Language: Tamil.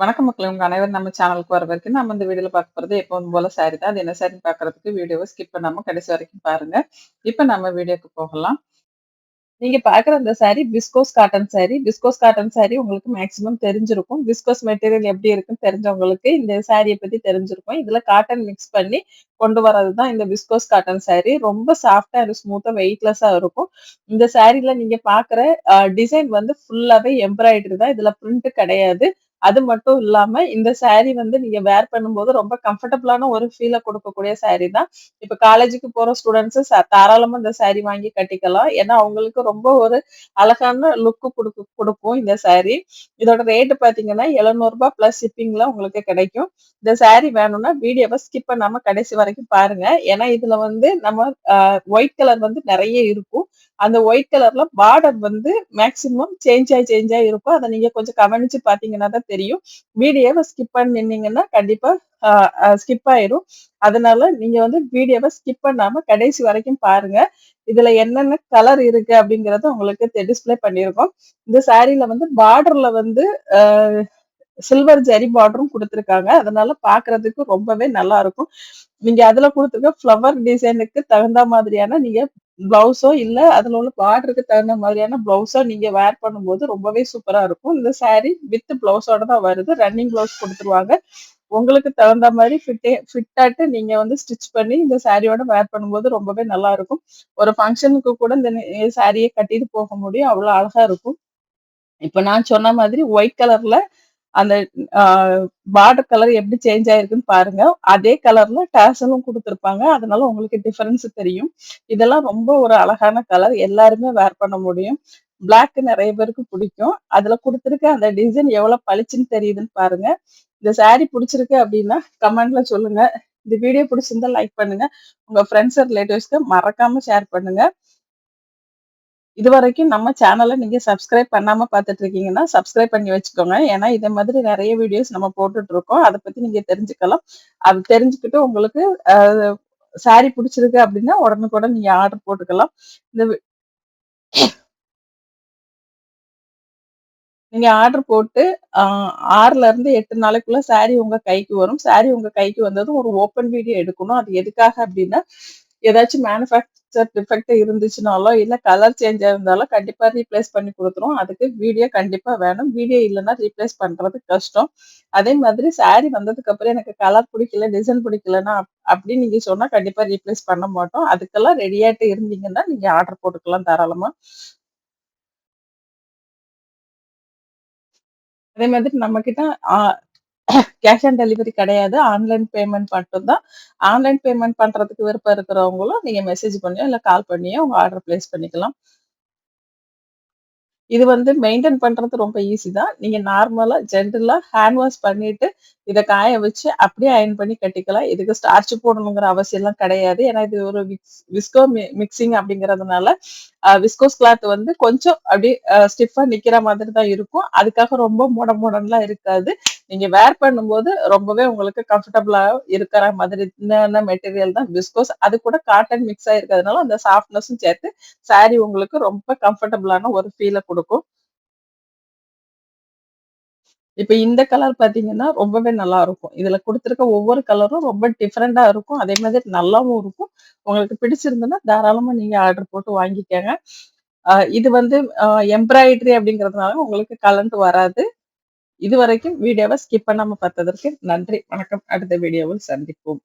வணக்கம் மக்களே! உங்க அனைவரும் நம்ம சேனலுக்கு வர வரைக்கும் நம்ம இந்த வீடியோல பார்க்க போறது எப்பவும் போல சாரி தான். அது என்ன சாரின்னு பாக்குறதுக்கு வீடியோவை ஸ்கிப் பண்ணாம கடைசி வரைக்கும் பாருங்க. இப்ப நம்ம வீடியோக்கு போகலாம். நீங்க பாக்குற அந்த sari viscose cotton sari. Viscose cotton sari உங்களுக்கு மேக்ஸிமம் தெரிஞ்சிருக்கும். விஸ்கோஸ் மெட்டீரியல் எப்படி இருக்குன்னு தெரிஞ்சவங்களுக்கு இந்த சாரியை பத்தி தெரிஞ்சிருக்கும். இதுல காட்டன் மிக்ஸ் பண்ணி கொண்டு வரது தான் இந்த விஸ்கோஸ் காட்டன் சாரி. ரொம்ப சாஃப்டா அண்ட் ஸ்மூத்தா வெயிட்லெஸ்ஸா இருக்கும். இந்த சாரில நீங்க பாக்குற டிசைன் வந்து ஃபுல்லாவே எம்ப்ராய்டரி தான். இதுல பிரிண்ட் கிடையாது. அது மட்டும் இல்லாம இந்த சாரி வந்து நீங்க வேர் பண்ணும்போது ரொம்ப கம்ஃபர்டபுளான ஒரு ஃபீல கொடுக்கக்கூடிய சாரி தான். இப்ப காலேஜுக்கு போற ஸ்டூடண்ட்ஸ் தாராளமா இந்த சாரி வாங்கி கட்டிக்கலாம். ஏன்னா, அவங்களுக்கு ரொம்ப ஒரு அழகான லுக் கொடுக்க கொடுக்கும் இந்த சாரி. இதோட ரேட் பார்த்தீங்கன்னா, ரூ. 700 பிளஸ் ஷிப்பிங்ல உங்களுக்கு கிடைக்கும். இந்த சாரி வேணும்னா வீடியோவை ஸ்கிப் பண்ணாம கடைசி வரைக்கும் பாருங்க. ஏன்னா, இதுல வந்து நம்ம ஒயிட் கலர் வந்து நிறைய இருக்கும். அந்த ஒயிட் கலர்ல பார்டர் வந்து மேக்சிமம் சேஞ்ச் ஆகி சேஞ்ச் ஆகி இருக்கும். அத நீங்க கொஞ்சம் கவனிச்சு பாத்தீங்கன்னா தான் தெரியும். வீடியோவை ஸ்கிப் பண்ணி நின்னீங்கன்னா கண்டிப்பா ஸ்கிப் ஆயிரும். அதனால நீங்க வந்து வீடியோவை ஸ்கிப் பண்ணாம கடைசி வரைக்கும் பாருங்க. இதுல என்னென்ன கலர் இருக்கு அப்படிங்கறத உங்களுக்கு டிஸ்பிளே பண்ணிருக்கோம் பண்ணியிருக்கோம். இந்த சாரீல வந்து பார்டர்ல வந்து சில்வர் ஜரி பார்டரும் கொடுத்துருக்காங்க அதனால பார்க்கறதுக்கு ரொம்பவே நல்லா இருக்கும். நீங்க அதுல கொடுத்துருக்க ஃப்ளவர் டிசைனுக்கு தகுந்த மாதிரியான நீங்க பிளவுஸோ, இல்ல அதுல உள்ள பார்டருக்கு தகுந்த மாதிரியான பிளவுஸோ நீங்க வேர் பண்ணும்போது ரொம்பவே சூப்பரா இருக்கும். இந்த சாரி வித் பிளவுஸோட தான் வருது. ரன்னிங் பிளவுஸ் கொடுத்துருவாங்க உங்களுக்கு தகுந்த மாதிரி ஃபிட்டே ஃபிட்டாட்டு நீங்க வந்து ஸ்டிச் பண்ணி இந்த சாரியோட வேர் பண்ணும்போது ரொம்பவே நல்லா இருக்கும். ஒரு ஃபங்க்ஷனுக்கு கூட இந்த சாரியை கட்டிட்டு போக முடியும். அவ்வளோ அழகா இருக்கும். இப்ப நான் சொன்ன மாதிரி ஒயிட் கலர்ல அந்த பார்டர் கலர் எப்படி சேஞ்ச் ஆயிருக்குன்னு பாருங்க. அதே கலர்ல டேசலும் கொடுத்துருப்பாங்க அதனால உங்களுக்கு டிஃபரன்ஸ் தெரியும். இதெல்லாம் ரொம்ப ஒரு அழகான கலர். எல்லாருமே வேர் பண்ண முடியும். பிளாக் நிறைய பேருக்கு பிடிக்கும். அதுல கொடுத்துருக்க அந்த டிசைன் எவ்வளோ பளிச்சுன்னு தெரியுதுன்னு பாருங்க. இந்த சாரி பிடிச்சிருக்கு அப்படின்னா கமெண்ட்ல சொல்லுங்க. இந்த வீடியோ பிடிச்சிருந்தா லைக் பண்ணுங்க. உங்க ஃப்ரெண்ட்ஸ் ரிலேட்டிவ்ஸ்க்கு மறக்காம ஷேர் பண்ணுங்க. இது வரைக்கும் நம்ம சேனலை நீங்க சப்ஸ்கிரைப் பண்ணாம பார்த்துட்டு இருக்கீங்கன்னா, சப்ஸ்கிரைப் பண்ணி வச்சுக்கோங்க. ஏன்னா, இதே மாதிரி நிறைய வீடியோஸ் நம்ம போட்டுட்டு இருக்கோம். அத பத்தி நீங்க தெரிஞ்சுக்கலாம். அது தெரிஞ்சுக்கிட்டு உங்களுக்கு சாரி புடிச்சிருக்கு அப்படின்னா, உடனுக்குடன் நீங்க ஆர்டர் போட்டுக்கலாம். இந்த நீங்க ஆர்டர் போட்டு ஆறுல இருந்து எட்டு நாளைக்குள்ள சாரி உங்க கைக்கு வரும். சாரி உங்க கைக்கு வந்ததும் ஒரு ஓப்பன் வீடியோ எடுக்கணும். அது எதுக்காக அப்படின்னா, ஏதாச்சும் மேனுஃபேக்சர் டிஃபெக்ட் இருந்துச்சுனாலோ, இல்லை கலர் சேஞ்ச் இருந்தாலும் கண்டிப்பாக ரீப்ளேஸ் பண்ணி கொடுத்துரும் அதுக்கு வீடியோ கண்டிப்பாக வேணும். வீடியோ இல்லைன்னா ரீப்ளேஸ் பண்றது கஷ்டம். அதே மாதிரி சாரி வந்ததுக்கப்புறம் எனக்கு கலர் பிடிக்கல, டிசைன் பிடிக்கலன்னா அப்படின்னு நீங்க சொன்னால் கண்டிப்பாக ரீப்ளேஸ் பண்ண மாட்டோம். அதுக்கெல்லாம் ரெடியாகிட்டு இருந்தீங்கன்னா, நீங்கள் ஆர்டர் போட்டுக்கலாம் தாராளமாக அதே மாதிரி நம்மகிட்ட ஆ கேஷ் ஆன் டெலிவரி கிடையாது. ஆன்லைன் பேமெண்ட் மட்டும் தான். ஆன்லைன் பேமெண்ட் பண்றதுக்கு விருப்பம் இருக்கிறவங்களும் நீங்க மெசேஜ் பண்ணியோ, இல்ல கால் பண்ணியோ உங்க ஆர்டர் பிளேஸ் பண்ணிக்கலாம். இது வந்து மெயின்டெயின் பண்றது ரொம்ப ஈஸி தான். நீங்க நார்மலா ஜென்ரலா ஹேண்ட் வாஷ் பண்ணிட்டு, இதை காய வச்சு அப்படியே அயர்ன் பண்ணி கட்டிக்கலாம். இதுக்கு ஸ்டார்ச் போடணுங்கிற அவசியம்லாம் கிடையாது. ஏன்னா, இது ஒரு விக்ஸ் விஸ்கோ மி மிக்ஸிங் அப்படிங்கிறதுனால, விஸ்கோஸ் கிளாத் வந்து கொஞ்சம் அப்படியே அ ஸ்டிஃப்பா நிக்கிற மாதிரி தான் இருக்கும். அதுக்காக ரொம்ப மொட மொடன்லாம் இருக்காது. நீங்க வேர் பண்ணும்போது ரொம்பவே உங்களுக்கு கம்ஃபர்டபுளா இருக்கிற மாதிரி இந்த மெட்டீரியல் தான் பிஸ்கோஸ் அது கூட காட்டன் மிக்ஸ் ஆயிருக்கிறதுனால அந்த சாஃப்ட்னஸும் சேர்த்து சாரி உங்களுக்கு ரொம்ப கம்ஃபர்டபுளான ஒரு ஃபீலை கொடுக்கும் இப்ப இந்த கலர் பார்த்தீங்கன்னா, ரொம்பவே நல்லா இருக்கும். இதுல கொடுத்துருக்க ஒவ்வொரு கலரும் ரொம்ப டிஃபரெண்டா இருக்கும். அதே மாதிரி நல்லாவும் இருக்கும். உங்களுக்கு பிடிச்சிருந்ததுன்னா, தாராளமா நீங்க ஆர்டர் போட்டு வாங்கிக்கோங்க இது வந்து எம்ப்ராய்டரி அப்படிங்கிறதுனால உங்களுக்கு கலண்ட் வராது. இதுவரைக்கும் வீடியோவை ஸ்கிப் பண்ணாம பார்த்ததற்கு நன்றி. வணக்கம். அடுத்த வீடியோவில் சந்திப்போம்.